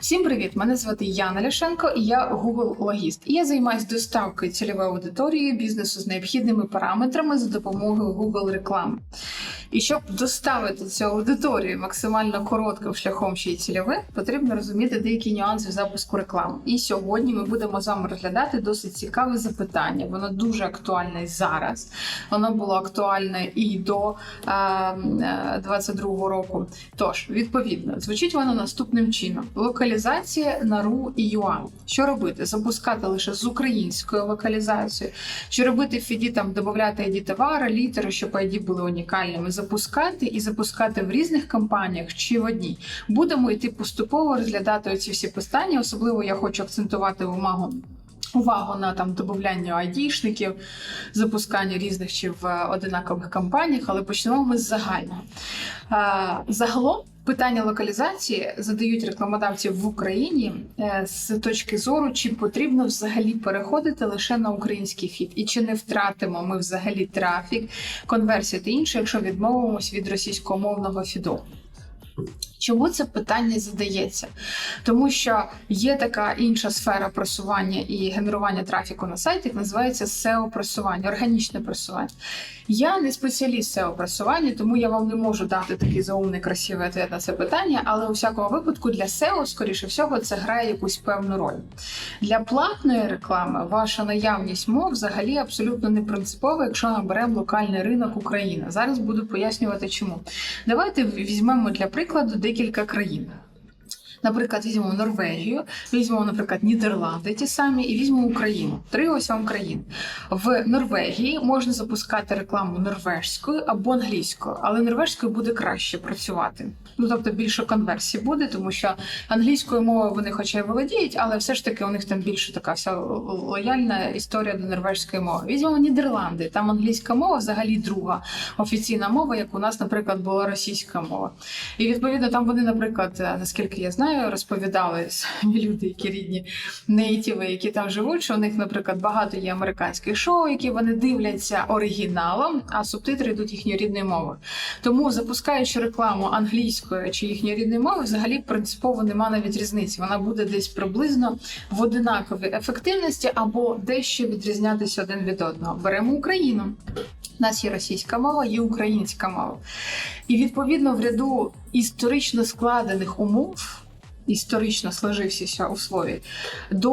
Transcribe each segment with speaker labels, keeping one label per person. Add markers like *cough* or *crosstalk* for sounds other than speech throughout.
Speaker 1: Всім привіт! Мене звати Яна Ляшенко і я Google логіст. Я займаюся доставкою цільової аудиторії бізнесу з необхідними параметрами за допомогою Google реклами. І щоб доставити цю аудиторію максимально коротким шляхом ще й цільовим, потрібно розуміти деякі нюанси запуску реклами. І сьогодні ми будемо з вами розглядати досить цікаве запитання. Воно дуже актуальне зараз. Воно було актуальне і до е, е, 22 року. Тож, відповідно, звучить воно наступним чином: локалізація на RU і UA. Що робити? Запускати лише з українською локалізацією, чи робити в фіді там додати ID товари, літери, щоб ID були унікальними, запускати і запускати в різних компаніях чи в одній. Будемо йти поступово розглядати оці всі питання. Особливо я хочу акцентувати увагу. Увагу на там додавання айдішників, запускання різних чи в одинакових компаніях, але почнемо ми з загального. Е, Загалом питання локалізації задають рекламодавці в Україні е, з точки зору, чи потрібно взагалі переходити лише на український фіт, і чи не втратимо ми взагалі трафік, конверсію та інше, якщо відмовимось від російськомовного фіду. Чому це питання задається? Тому що є така інша сфера просування і генерування трафіку на сайті, яка називається SEO просування, органічне просування. Я не спеціаліст SEO просування, тому я вам не можу дати такий заумний красивий ответ на це питання, але у всякому випадку для SEO, скоріше всього, це грає якусь певну роль. Для платної реклами ваша наявність мов взагалі абсолютно не принципова, якщо ми беремо локальний ринок України. Зараз буду пояснювати, чому. Давайте візьмемо для прикладу декілька країн. Наприклад, візьмемо Норвегію, візьмемо, наприклад, Нідерланди ті самі, і візьмемо Україну. Три ось вам країн. В Норвегії можна запускати рекламу норвежською або англійською, але норвежською буде краще працювати. Ну тобто більше конверсій буде, тому що англійською мовою вони, хоча й володіють, але все ж таки у них там більше така вся лояльна історія до норвежської мови. Візьмемо Нідерланди, там англійська мова взагалі друга офіційна мова, як у нас, наприклад, була російська мова. І відповідно там вони, наприклад, наскільки я знаю, розповідали самі люди, які рідні нейтіви, які там живуть, що у них, наприклад, багато є американських шоу, які вони дивляться оригіналом, а субтитри йдуть їхньою рідною мовою. Тому запускаючи рекламу англійською чи їхньою рідною мовою, взагалі принципово нема навіть різниці. Вона буде десь приблизно в одинаковій ефективності або дещо відрізнятися один від одного. Беремо Україну. У нас є російська мова, є українська мова. І відповідно в ряду історично складених умов. Історично сложився у слові до,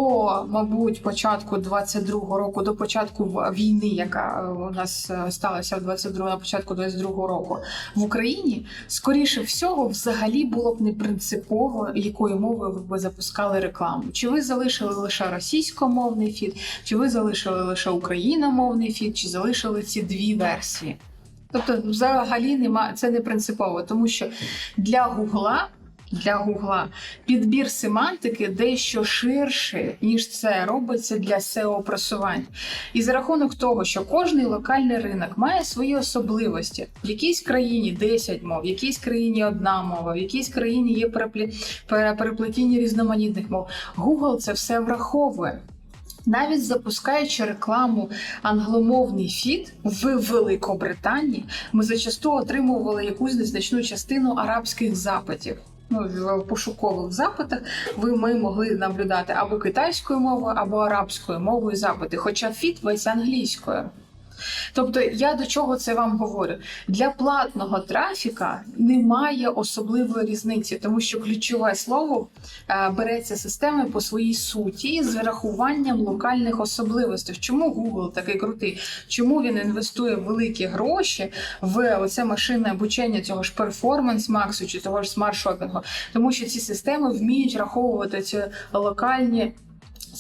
Speaker 1: мабуть, початку 22-го року, до початку війни, яка у нас е, сталася в 22-го, на початку 22-го року в Україні, скоріше всього, взагалі було б не принципово, якою мовою ви б запускали рекламу. Чи ви залишили лише російськомовний фід, чи ви залишили лише україномовний фід, чи залишили ці дві версії? Тобто, взагалі немає це не принципово, тому що для Гугла. Для Гугла підбір семантики дещо ширше, ніж це робиться для SEO просування. І за рахунок того, що кожний локальний ринок має свої особливості. В якійсь країні 10 мов, в якійсь країні одна мова, в якійсь країні є переплетіння різноманітних мов. Google це все враховує. Навіть запускаючи рекламу англомовний фід в Великобританії, ми зачасту отримували якусь незначну частину арабських запитів. Ну, в пошукових запитах ви ми могли наблюдати або китайською мовою, або арабською мовою запити, хоча фіт весь англійською. Тобто, я до чого це вам говорю? Для платного трафіка немає особливої різниці, тому що ключове слово е, береться системи по своїй суті з врахуванням локальних особливостей. Чому Google такий крутий? Чому він інвестує великі гроші в оце машинне обучення цього ж перформанс Максу чи того ж смарт-шопінгу? Тому що ці системи вміють раховувати ці локальні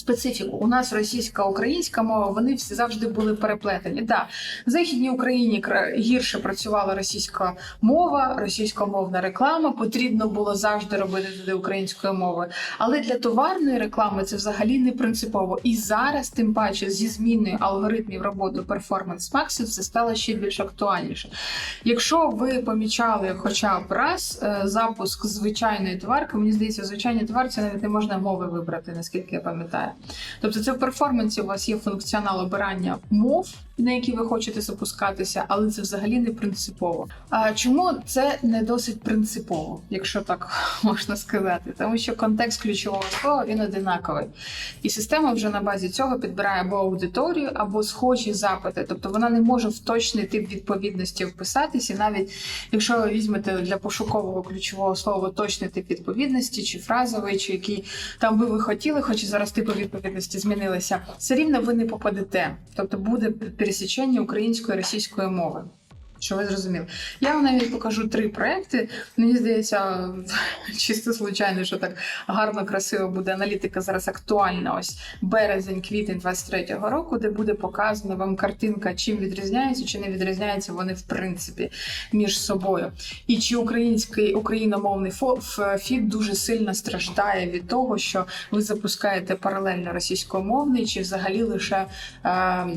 Speaker 1: специфіку. У нас російська українська мова, вони всі завжди були переплетені. Да, в західній Україні гірше працювала російська мова, російськомовна реклама. Потрібно було завжди робити туди українською мовою. Але для товарної реклами це взагалі не принципово. І зараз, тим паче, зі зміною алгоритмів роботи Performance Max, це стало ще більш актуальніше. Якщо ви помічали хоча б раз е, запуск звичайної товарки, мені здається, звичайний товар навіть не можна мови вибрати, наскільки я пам'ятаю. Тобто, це в перформансі у вас є функціонал обирання мов, на які ви хочете запускатися, але це взагалі не принципово. А чому це не досить принципово, якщо так *laughs* можна сказати? Тому що контекст ключового слова він одинаковий, і система вже на базі цього підбирає або аудиторію, або схожі запити. Тобто вона не може в точний тип відповідності вписатися, навіть якщо ви візьмете для пошукового ключового слова точний тип відповідності, чи фразовий, чи який там би ви хотіли, хоч і зараз типи відповідності змінилися, все рівно ви не попадете. Тобто буде пересічення української і російської мови. Що ви зрозуміли? Я вам навіть покажу три проекти. Мені здається, *laughs* чисто случайно, що так гарно, красиво буде аналітика зараз актуальна. Ось березень, квітень 23-го року, де буде показана вам картинка, чим відрізняються, чи не відрізняються вони в принципі між собою. І чи український україномовний фід дуже сильно страждає від того, що ви запускаєте паралельно російськомовний, чи взагалі лише, е,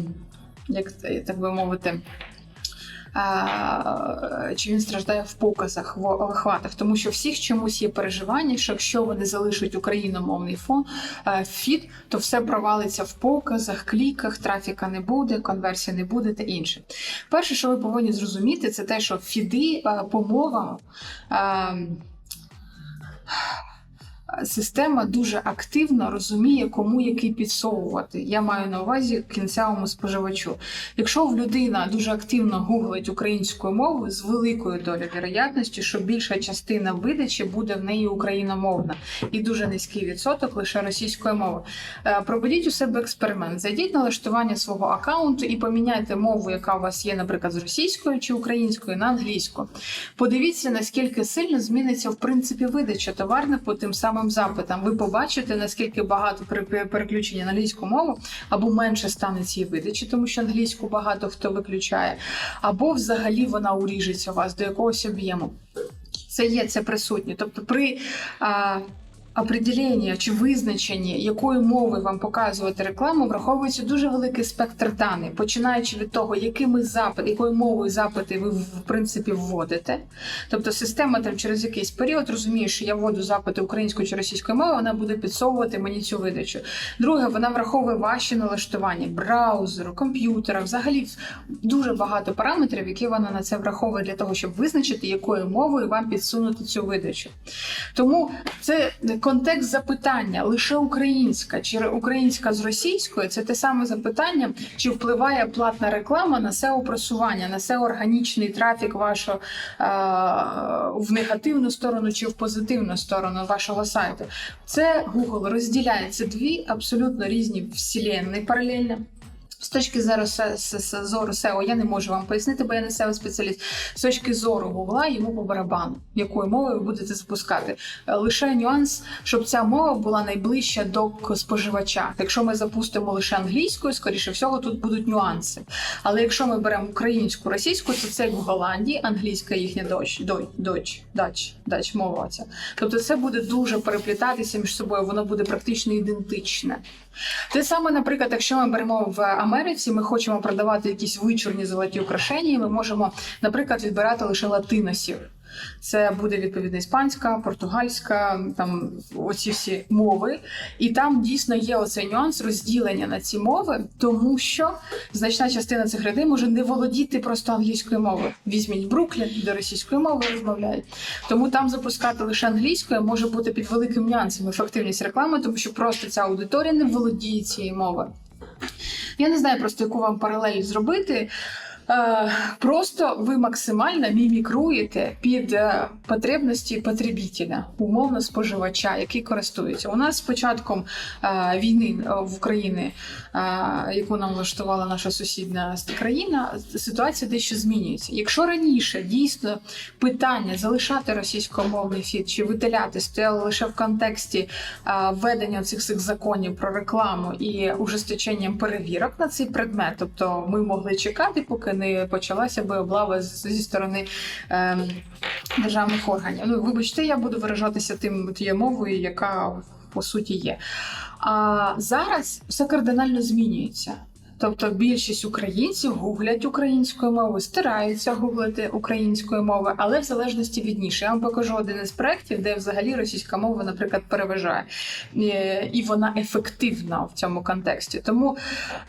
Speaker 1: як так би мовити. А, чи він страждає в показах, в охватах, тому що всіх чомусь є переживання, що якщо вони залишать україномовний фон е, фід, то все провалиться в показах, кліках, трафіка не буде, конверсії не буде та інше. Перше, що ви повинні зрозуміти, це те, що фіди е, по мовам. е, Система дуже активно розуміє, кому який підсовувати. Я маю на увазі кінцевому споживачу. Якщо в людина дуже активно гуглить українською мовою з великою долею вірогідності, що більша частина видачі буде в неї україномовна і дуже низький відсоток лише російської мови. Е, Проведіть у себе експеримент. Зайдіть на налаштування свого аккаунту і поміняйте мову, яка у вас є, наприклад, з російською чи українською на англійську. Подивіться, наскільки сильно зміниться в принципі видача товарна по тим самим запитам. Ви побачите, наскільки багато переключення на англійську мову, або менше стане цієї видачі, тому що англійську багато хто виключає, або взагалі вона уріжеться у вас до якогось об'єму. Це є, це присутнє. Тобто при а, определенні чи визначенні, якою мовою вам показувати рекламу, враховується дуже великий спектр даних, починаючи від того, якими запит, якою мовою запити ви в принципі вводите. Тобто система там через якийсь період розуміє, що я вводу запити українською чи російською мовою, вона буде підсовувати мені цю видачу. Друге, вона враховує ваші налаштування браузеру, комп'ютера, взагалі дуже багато параметрів, які вона на це враховує для того, щоб визначити, якою мовою вам підсунути цю видачу. Тому це контекст запитання лише українська чи українська з російською це те саме запитання, чи впливає платна реклама на SEO просування, на SEO органічний трафік вашого е, в негативну сторону чи в позитивну сторону вашого сайту. Це Google розділяє це дві абсолютно різні вселенні паралельно. З точки зору, зору SEO я не можу вам пояснити, бо я не SEO спеціаліст. З точки зору Гугла йому по барабану, якою мовою ви будете запускати. Е, Лише нюанс, щоб ця мова була найближча до споживача. Якщо ми запустимо лише англійською, скоріше всього, тут будуть нюанси. Але якщо ми беремо українську, російську, то це в Голландії, англійська їхня доч, доч, дач, дач мова. Ця. Тобто це буде дуже переплітатися між собою, воно буде практично ідентичне. Те саме, наприклад, якщо ми беремо в Америці, ми хочемо продавати якісь вичурні золоті украшення, і ми можемо, наприклад, відбирати лише латиносів. Це буде відповідно іспанська, португальська, там оці всі мови. І там дійсно є оцей нюанс розділення на ці мови, тому що значна частина цих людей може не володіти просто англійською мовою. Візьміть Бруклін, де російською мовою розмовляють. Тому там запускати лише англійською може бути під великим нюансом ефективність реклами, тому що просто ця аудиторія не володіє цією мовою. Я не знаю просто, яку вам паралель зробити. Е, Просто ви максимально мімікруєте під е, потребності потребителя, умовно споживача, який користується. У нас з початком е, війни в Україні, яку нам влаштувала наша сусідня країна, ситуація дещо змінюється. Якщо раніше дійсно питання залишати російськомовний фіт чи видаляти стояло лише в контексті введення цих всіх законів про рекламу і ужесточенням перевірок на цей предмет, тобто ми могли чекати, поки не почалася би облава зі сторони ем, державних органів. Ну, вибачте, я буду виражатися тим тією мовою, яка по суті є. А зараз все кардинально змінюється. Тобто більшість українців гуглять українською мовою, стараються гуглити українською мовою, але в залежності від ніші. Я вам покажу один із проєктів, де взагалі російська мова, наприклад, переважає, Е, і вона ефективна в цьому контексті. Тому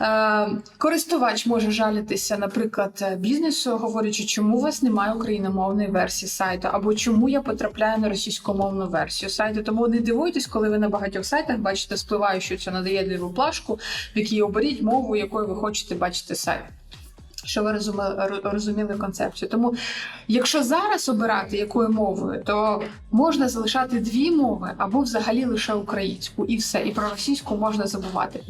Speaker 1: е, користувач може жалітися, наприклад, бізнесу, говорячи, чому у вас немає україномовної версії сайту, або чому я потрапляю на російськомовну версію сайту. Тому не дивуйтесь, коли ви на багатьох сайтах бачите спливаючу цю надоєдливу плашку, в якій оберіть мову, якою ви хочете бачити сайт. Що ви розуміли, концепцію. Тому, якщо зараз обирати якою мовою, то можна залишати дві мови або взагалі лише українську, і все. І про російську можна забувати.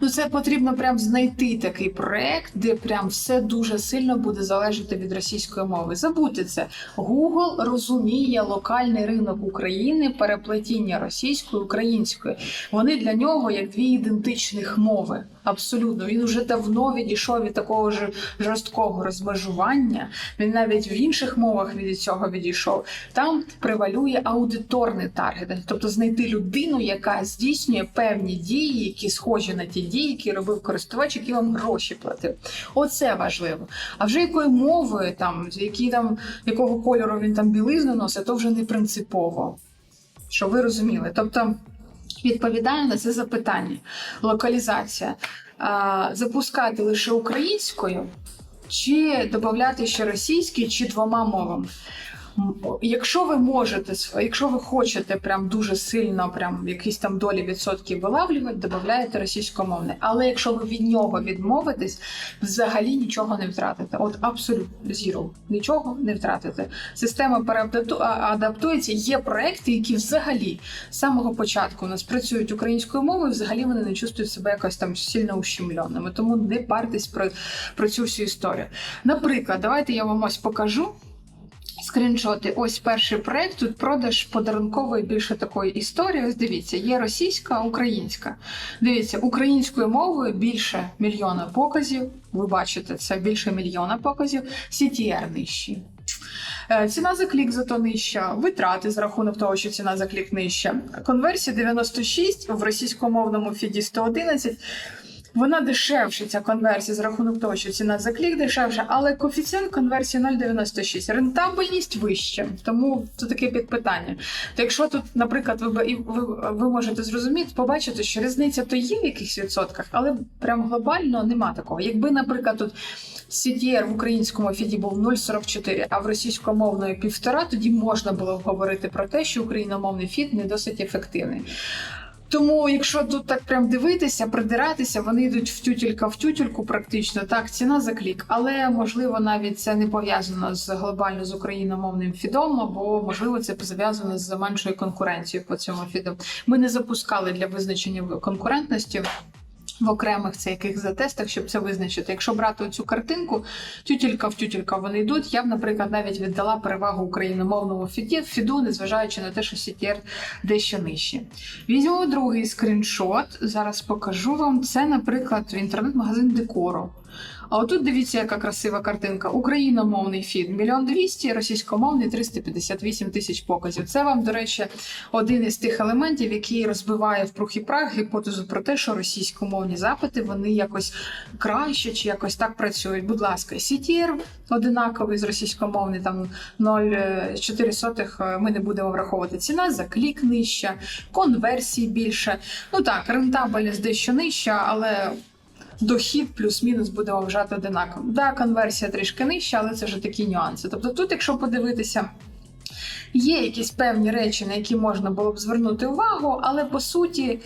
Speaker 1: Ну це потрібно прям знайти такий проект, де прям все дуже сильно буде залежати від російської мови. Забудьте це. Google розуміє локальний ринок України, переплетіння російської української. Вони для нього як дві ідентичних мови. Абсолютно, він уже давно відійшов від такого ж жорсткого розмежування. Він навіть в інших мовах від цього відійшов. Там превалює аудиторний таргетинг, тобто знайти людину, яка здійснює певні дії, які схожі на ті дії, які робив користувач, який вам гроші платив. Оце важливо. А вже якою мовою, там які там якого кольору він там білизну носить, то вже не принципово. Що ви розуміли? Тобто. Відповідаю на це запитання. Локалізація. Запускати лише українською, чи додати ще російською, чи двома мовами. Якщо ви можете, якщо ви хочете прям дуже сильно, прям якісь там долі відсотків вилавлювати, додаєте російськомовне. Але якщо ви від нього відмовитесь, взагалі нічого не втратите. От абсолютно зіро, нічого не втратите. Система переадаптується. Є проекти, які взагалі з самого початку у нас працюють українською мовою. Взагалі вони не чувствують себе якось там сильно ущемленими. Тому не партесь про, про цю всю історію. Наприклад, давайте я вам ось покажу скріншоти. Ось перший проект. Тут продаж подарункової більше такої історії. Ось дивіться, є російська, українська. Дивіться, українською мовою більше мільйона показів. Ви бачите, це більше мільйона показів. CTR нижчі. Е, ціна за клік зато нижча, витрати за рахунок того, що ціна за клік нижча. Конверсія 96 в російськомовному фіді 111. Вона дешевша, ця конверсія з рахунок того, що ціна за клік дешевша, але коефіцієнт конверсії 0,96. Рентабельність вища, тому це таке підпитання. То якщо тут, наприклад, ви ви, ви можете зрозуміти, побачити, що різниця то є в якихось відсотках, але прям глобально нема такого. Якби, наприклад, тут CTR в українському фіді був 0,44, а в російськомовної півтора, тоді можна було говорити про те, що україномовний фід не досить ефективний. Тому, якщо тут так прям дивитися, придиратися, вони йдуть в тютелька в тютельку, практично так, ціна за клік. Але можливо навіть це не пов'язано з глобально з україномовним фідом, або можливо це пов'язано з меншою конкуренцією по цьому фіду. Ми не запускали для визначення конкурентності в окремих це яких затестах, щоб це визначити. Якщо брати цю картинку, тютілька в тютілька вони йдуть. Я б, наприклад, навіть віддала перевагу україномовному фіді, фіду, незважаючи на те, що CTR дещо нижче. Візьмемо другий скріншот. Зараз покажу вам. Це, наприклад, інтернет-магазин декору. А отут дивіться, яка красива картинка. Україномовний фільм мільйон двісті, російськомовний 358 тисяч показів. Це вам, до речі, один із тих елементів, який розбиває в прух і прах гіпотезу про те, що російськомовні запити вони якось краще чи якось так працюють. Будь ласка, CTR одинаковий з російськомовний, там 0,4 е, ми не будемо враховувати. Ціна за клік нижча, конверсії більше. Ну так, рентабельність дещо нижча, але дохід плюс-мінус буде вважати одинаково. Да, конверсія трішки нижча, але це вже такі нюанси. Тобто, тут, якщо подивитися. Є якісь певні речі, на які можна було б звернути увагу, але по суті,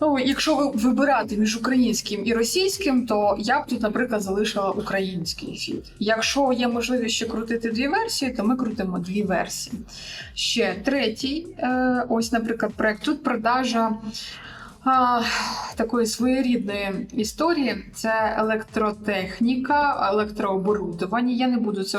Speaker 1: ну, якщо ви вибирати між українським і російським, то я б тут, наприклад, залишила український фіт. Якщо є можливість ще крутити дві версії, то ми крутимо дві версії. Ще третій, е, ось, наприклад, проект тут продажа а, такої своєрідної історії це електротехніка, електрооборудування. Я не буду це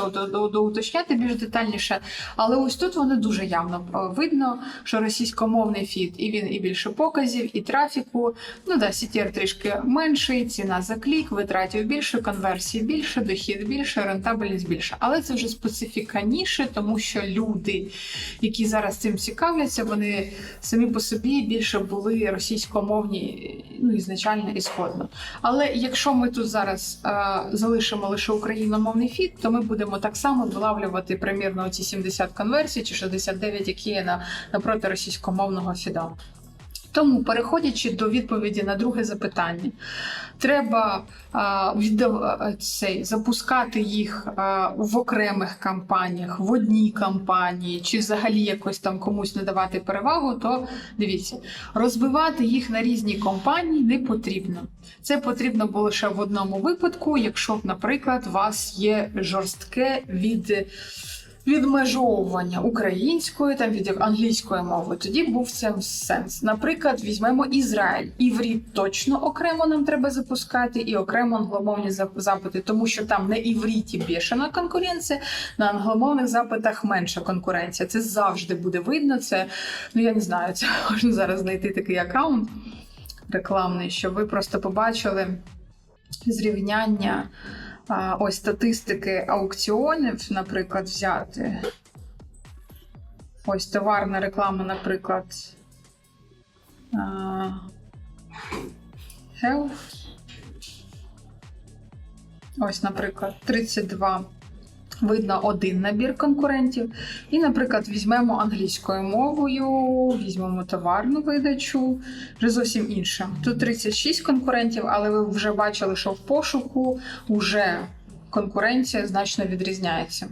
Speaker 1: доуточняти більш детальніше, але ось тут воно дуже явно видно, що російськомовний фіт, і він і більше показів, і трафіку. Ну да, CTR трішки менший, ціна за клік, витратів більше, конверсії більше, дохід більше, рентабельність більше. Але це вже специфіканіше, тому що люди, які зараз цим цікавляться, вони самі по собі більше були російськомовними російськомовні ну, ізначально ісходно. Але якщо ми тут зараз е, залишимо лише україномовний фід, то ми будемо так само вилавлювати примірно ці 70 конверсій чи 69, які є на, напроти російськомовного фіда. Тому, переходячи до відповіді на друге запитання, треба а, віддав, цей, запускати їх а, в окремих кампаніях, в одній кампанії, чи взагалі якось там комусь надавати перевагу, то дивіться, розбивати їх на різні компанії не потрібно. Це потрібно було лише в одному випадку, якщо, наприклад, у вас є жорстке від відмежовування української там від англійської мови. Тоді був це сенс. Наприклад, візьмемо Ізраїль. Івріт точно окремо нам треба запускати, і окремо англомовні запити, тому що там на івріті бішена конкуренція, на англомовних запитах менша конкуренція. Це завжди буде видно. Це ну я не знаю, це *laughs* можна зараз знайти такий аккаунт рекламний, щоб ви просто побачили зрівняння. Ось статистики аукціонів, наприклад, взяти. Ось товарна реклама, наприклад. Health. Ось, наприклад, 32. Видно один набір конкурентів. І, наприклад, візьмемо англійською мовою, візьмемо товарну видачу, вже зовсім інше. Тут 36 конкурентів, але ви вже бачили, що в пошуку вже конкуренція значно відрізняється.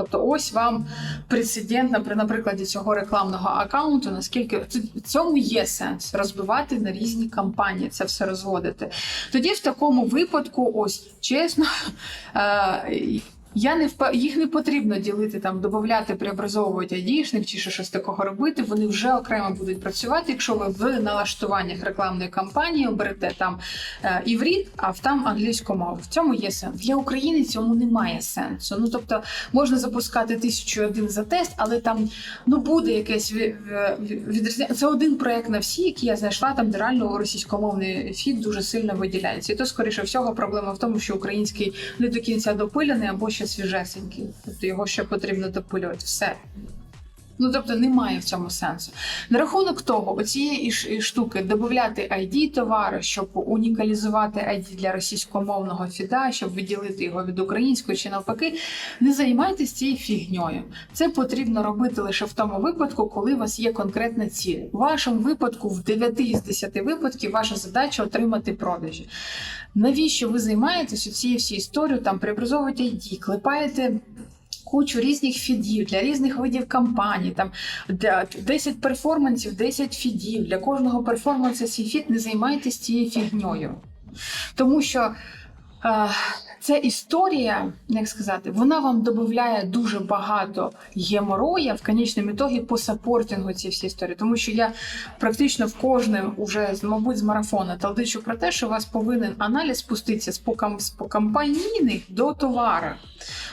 Speaker 1: Тобто, ось вам прецедент на, на прикладі цього рекламного аккаунту, наскільки в цьому є сенс розбивати на різні кампанії, це все розводити. Тоді в такому випадку, ось чесно, *laughs* е, я не впев... їх не потрібно ділити там, додати, преобразовувати айдішник чи щось такого робити. Вони вже окремо будуть працювати. Якщо ви в налаштуваннях рекламної кампанії оберете там е, івріт, а в там англійську мову. В цьому є сенс. Для України цьому немає сенсу. Ну тобто можна запускати тисячу один за тест, але там ну буде якесь ві- ві- відрізняння. Це один проект на всі, які я знайшла там, де реально російськомовний фід дуже сильно виділяється. І то, скоріше всього, проблема в тому, що український не до кінця допилений або ще свіжесенький. Тобто його ще потрібно допилювати. Все. Ну, тобто немає в цьому сенсу. На рахунок того, оцієї штуки додати ID товару, щоб унікалізувати ID для російськомовного фіда, щоб виділити його від українського чи навпаки, не займайтесь цією фігньою. Це потрібно робити лише в тому випадку, коли у вас є конкретна ціль. У вашому випадку, в 9 із 10 випадків, ваша задача отримати продажі. Навіщо ви займаєтесь цією всією історією, там преобразовуєте ID, клепаєте кучу різних фідів для різних видів кампаній, там для 10 перформансів, 10 фідів. Для кожного перформансу свій фід не займайтесь цією фігньою. Тому що е, ця історія, як сказати, вона вам додає дуже багато геморроя в конечному ітогі по сапортингу цієї всі історії. Тому що я практично в кожне уже, мабуть, з марафона талдичу про те, що у вас повинен аналіз спуститися з покам з покампанійних до товара.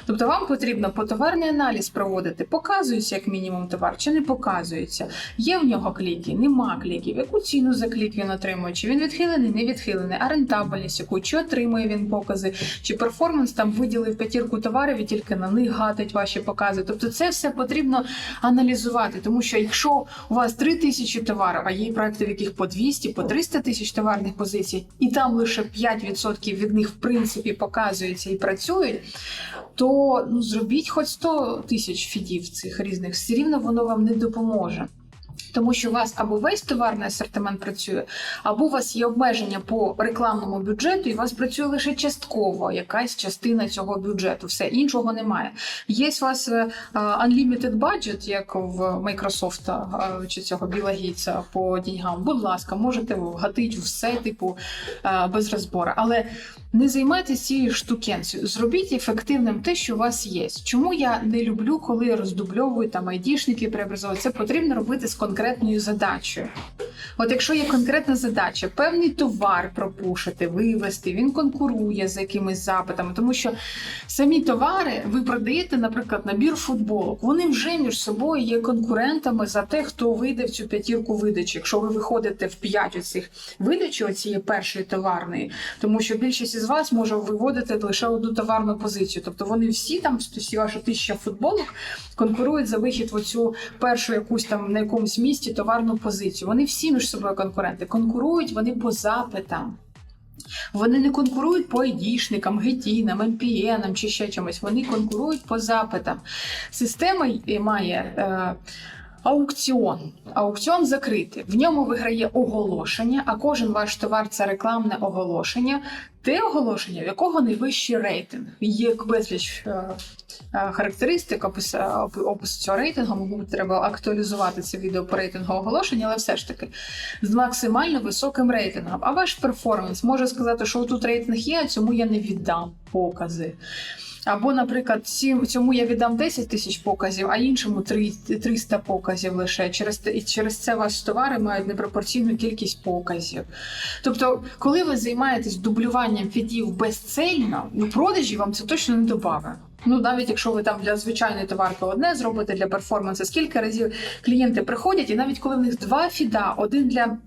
Speaker 1: Тобто вам потрібно потоварний аналіз проводити, показується як мінімум товар, чи не показується. Є в нього кліки, нема кліків, яку ціну за клік він отримує, чи він відхилений, не відхилений, а рентабельність, яку? Чи отримує він покази, чи перформанс там виділив п'ятірку товарів і тільки на них гатить ваші покази. Тобто це все потрібно аналізувати, тому що якщо у вас 3 тисячі товарів, а є проекти, в яких по 200, по 300 тисяч товарних позицій, і там лише 5% від них в принципі показується і працюють, то ну зробіть хоч 100 тисяч фідів цих різних, все рівно воно вам не допоможе. Тому що у вас або весь товарний асортимент працює, або у вас є обмеження по рекламному бюджету, і у вас працює лише частково якась частина цього бюджету. Все іншого немає. Є у вас е, е, unlimited budget, як в Microsoft е, чи цього Біла Гейтса по деньгам. Будь ласка, можете вгатити все, типу, без розбору. Але не займайтеся цією штукенцею. Зробіть ефективним те, що у вас є. Чому я не люблю, коли роздубльовую там айдішники преобразовують? Це потрібно робити з конкретною задачею. От якщо є конкретна задача, певний товар пропушити, вивести, він конкурує з якимись запитами, тому що самі товари ви продаєте, наприклад, набір футболок. Вони вже між собою є конкурентами за те, хто вийде в цю п'ятірку видачі. Якщо ви виходите в п'ять оцих видачі, оцієї першої товарної, тому що більшість із вас може виводити лише одну товарну позицію. Тобто вони всі там, всі ваша тисяча футболок, конкурують за вихід в оцю першу якусь там на якомусь місці товарну позицію. Вони всі між собою конкуренти. Конкурують вони по запитам. Вони не конкурують по ідішникам, гетінам, МПІНам чи ще чимось. Вони конкурують по запитам. Система має е, аукціон. Аукціон закритий. В ньому виграє оголошення, а кожен ваш товар це рекламне оголошення. Те оголошення, в якого найвищий рейтинг. Є безліч е, е, характеристик опис, е, оп- опису цього рейтингу. Мабуть, треба актуалізувати це відео по рейтингу оголошення, але все ж таки з максимально високим рейтингом. А ваш перформанс може сказати, що тут рейтинг є, а цьому я не віддам покази. Або, наприклад, цьому я віддам 10 тисяч показів, а іншому три- 300 показів лише. Через і через це ваші товари мають непропорційну кількість показів. Тобто, коли ви займаєтесь дублюванням фідів безцельно, ну продажі вам це точно не добавить. Ну, навіть якщо ви там для звичайної товарки одне зробите для перформансу, скільки разів клієнти приходять, і навіть коли в них два фіда, один для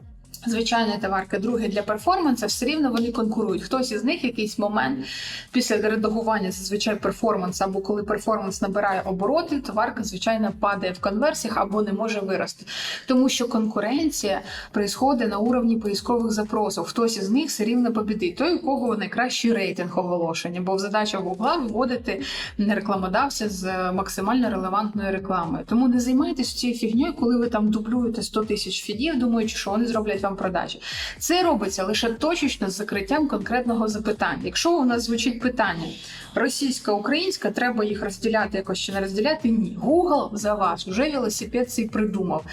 Speaker 1: звичайної товарки, другий для перформансу, все рівно вони конкурують. Хтось із них в якийсь момент після редагування зазвичай перформанс, або коли перформанс набирає обороти, товарка звичайно падає в конверсіях або не може вирости. Тому що конкуренція происходить на уровні поискових запросів. Хтось із них все рівно побідить. Той, у кого найкращий рейтинг оголошення, бо задача Гугла виводити рекламодавця з максимально релевантною рекламою. Тому не займайтесь цією фігньою, коли ви там дублюєте 100 тисяч фідів, думаючи, що вони зроблять вам продажі. Це робиться лише точечно з закриттям конкретного запитання. Якщо у нас звучить питання російська, українська, треба їх розділяти якось чи не розділяти? Ні. Google за вас вже велосипед цей придумав.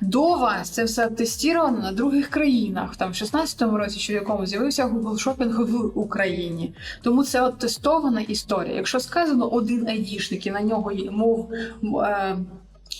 Speaker 1: До вас це все тестовано на других країнах. Там в 16-му році, чи в якому з'явився Google Shopping в Україні. Тому це от тестована історія. Якщо сказано один айдішник і на нього мов. Е,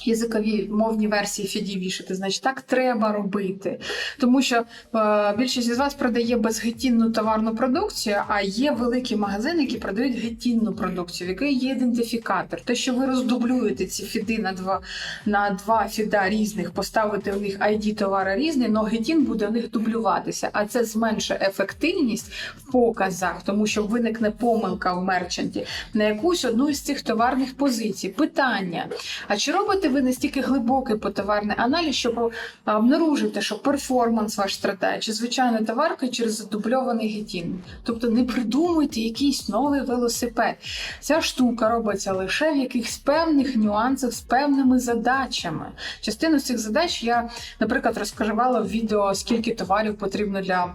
Speaker 1: Язикові мовні версії фіді вішати, значить так треба робити. Тому що е, більшість із вас продає безгетінну товарну продукцію, а є великі магазини, які продають гетінну продукцію, в якій є ідентифікатор. Те, що ви роздублюєте ці фіди на два, на два фіда різних, поставите в них ID товара різний, але гетін буде в них дублюватися. А це зменшує ефективність в показах, тому що виникне помилка в мерчанті на якусь одну із цих товарних позицій. Питання: а чи робите ви настільки глибокий потоварний аналіз, щоб обнаружити, що перформанс ваш страдає, чи звичайна товарка через задубльований гетін? Тобто не придумуйте якийсь новий велосипед. Ця штука робиться лише в якихось певних нюансах з певними задачами. Частину з цих задач я, наприклад, розкривала в відео, скільки товарів потрібно для.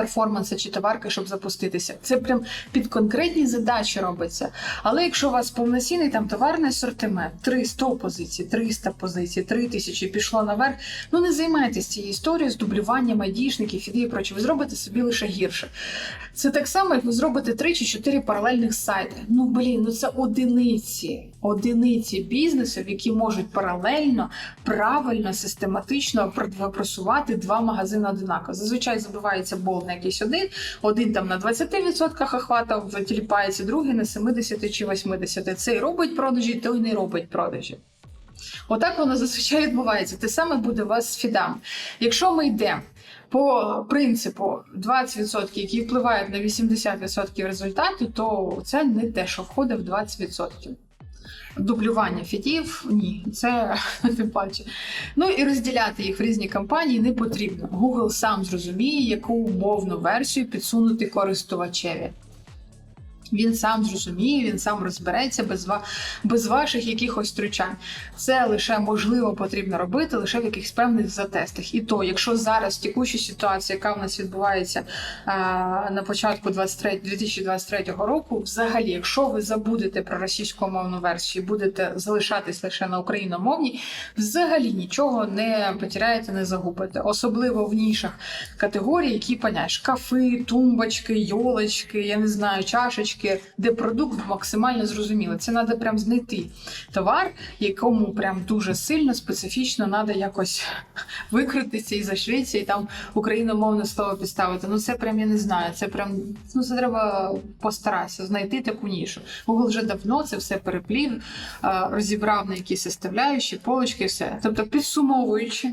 Speaker 1: Перформанса чи товарки, щоб запуститися. Це прям під конкретні задачі робиться. Але якщо у вас повноцінний там товарний асортимент, 300 позицій, 300 позицій, 3000 пішло наверх, ну не займайтесь цією історією з дублюванням айдішників, і проче. Ви зробите собі лише гірше. Це так само, як ви зробите 3 чи 4 паралельних сайти. Ну блін, ну це одиниці. Одиниці бізнесів, які можуть паралельно, правильно, систематично пр- просувати два магазини одинаково. Зазвичай забивається бол на якийсь один, один там на 20% охвата тіліпається, другий на 70 чи 80. Цей робить продажі, той не робить продажі. Отак воно зазвичай відбувається. Те саме буде у вас з фідами. Якщо ми йдемо по принципу 20%, які впливають на 80% результату, то це не те, що входить в 20%. Дублювання фідів ні, це *laughs* не паче. Ну і розділяти їх в різні компанії не потрібно. Google сам зрозуміє, яку умовну версію підсунути користувачеві. Він сам зрозуміє, він сам розбереться без ва- без ваших якихось втручань. Це лише можливо потрібно робити лише в якихось певних затестах. І то, якщо зараз текуща ситуація, яка в нас відбувається а, на початку 23, 2023 року, взагалі, якщо ви забудете про російськомовну версію, будете залишатись лише на україномовній, взагалі нічого не потеряєте, не загубите. Особливо в нішах категорій, які понять, шкафи, тумбочки, йолочки, я не знаю, чашечки, де продукт максимально зрозумілий. Це треба прям знайти товар, якому прям дуже сильно специфічно треба якось *laughs* викритися і зашитися, і там україномовне слово підставити. Ну це прям я не знаю. Це прям ну це треба постаратися знайти таку нішу. Google вже давно це все переплів, розібрав на які составляючі, полочки, все. Тобто, підсумовуючи.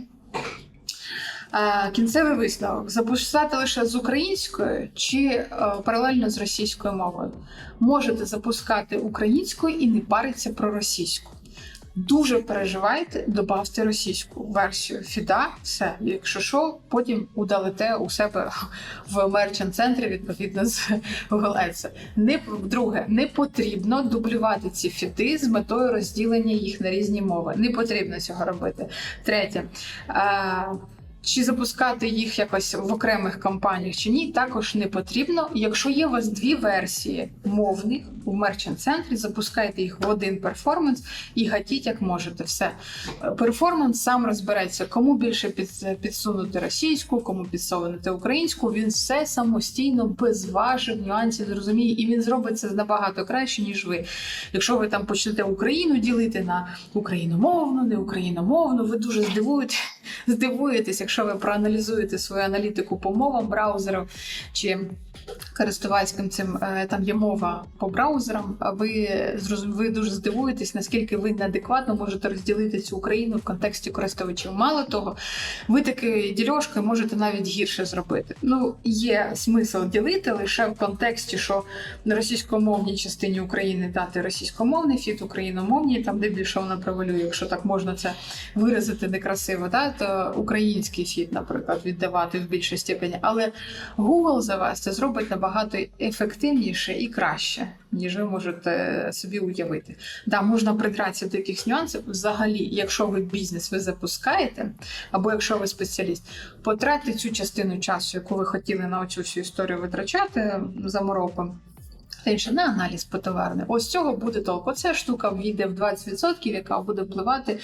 Speaker 1: Е, Кінцевий висновок запускати лише з українською чи е, паралельно з російською мовою. Можете запускати українською і не париться про російську. Дуже переживайте, добавте російську версію фіда. Все, якщо що, потім удалите у себе в мерчант центрі відповідно з Google. Не друге, не потрібно дублювати ці фіди з метою розділення їх на різні мови. Не потрібно цього робити. Третє. Е, чи запускати їх якось в окремих кампаніях чи ні, також не потрібно. Якщо є у вас дві версії мовних у мерчант центрі, запускайте їх в один перформанс і гатіть як можете. Все перформанс сам розбереться, кому більше під, підсунути російську, кому підсунути українську. Він все самостійно, без ваших нюансів зрозуміє, і він зробить це набагато краще, ніж ви. Якщо ви там почнете Україну ділити на україномовну, не україномовну, ви дуже здивуєте, *laughs* здивуєтесь, якщо ви проаналізуєте свою аналітику по мовам браузерів чи користувацьким цим е, там є мова по браузерам. Ви ви дуже здивуєтесь, наскільки ви неадекватно можете розділити цю Україну в контексті користувачів. Мало того, ви таки дільошкою можете навіть гірше зробити. Ну є смисл ділити лише в контексті, що на російськомовній частині України дати російськомовний фіт, україномовній, там де більше вона превалює, якщо так можна це виразити некрасиво, да, то український фіт, наприклад, віддавати в більшій степені. Але Google за вас це зробить набагато ефективніше і краще, ніж ви можете собі уявити. Да, можна придратися до якихось нюансів. Взагалі, якщо ви бізнес ви запускаєте, або якщо ви спеціаліст, потратьте цю частину часу, яку ви хотіли на оцю всю історію витрачати замороком. Та інше на аналіз по товарне. Ось цього буде толку. Оця штука війде в 20%, яка буде впливати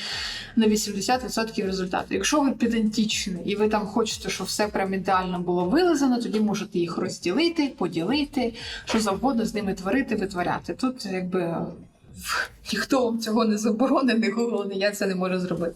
Speaker 1: на 80% результату. Якщо ви педантічний і ви там хочете, щоб все прям ідеально було вилизано, тоді можете їх розділити, поділити, що завгодно з ними творити, витворяти. Тут якби. Ніхто вам цього не заборонений, не Google, я це не можу зробити.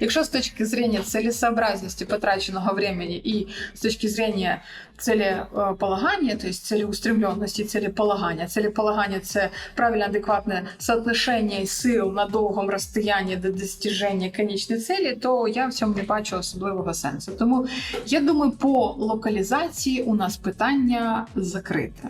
Speaker 1: Якщо з точки зрення целесообразности потраченого времени і з точки зрення целеполагання, то есть целеустремленности, целеполагання. Целеполагання – це правильно адекватне соотношення сил на довгому розстоянні до достиження конечної цілі, то я в цьому не бачу особливого сенсу. Тому я думаю, по локалізації у нас питання закрите.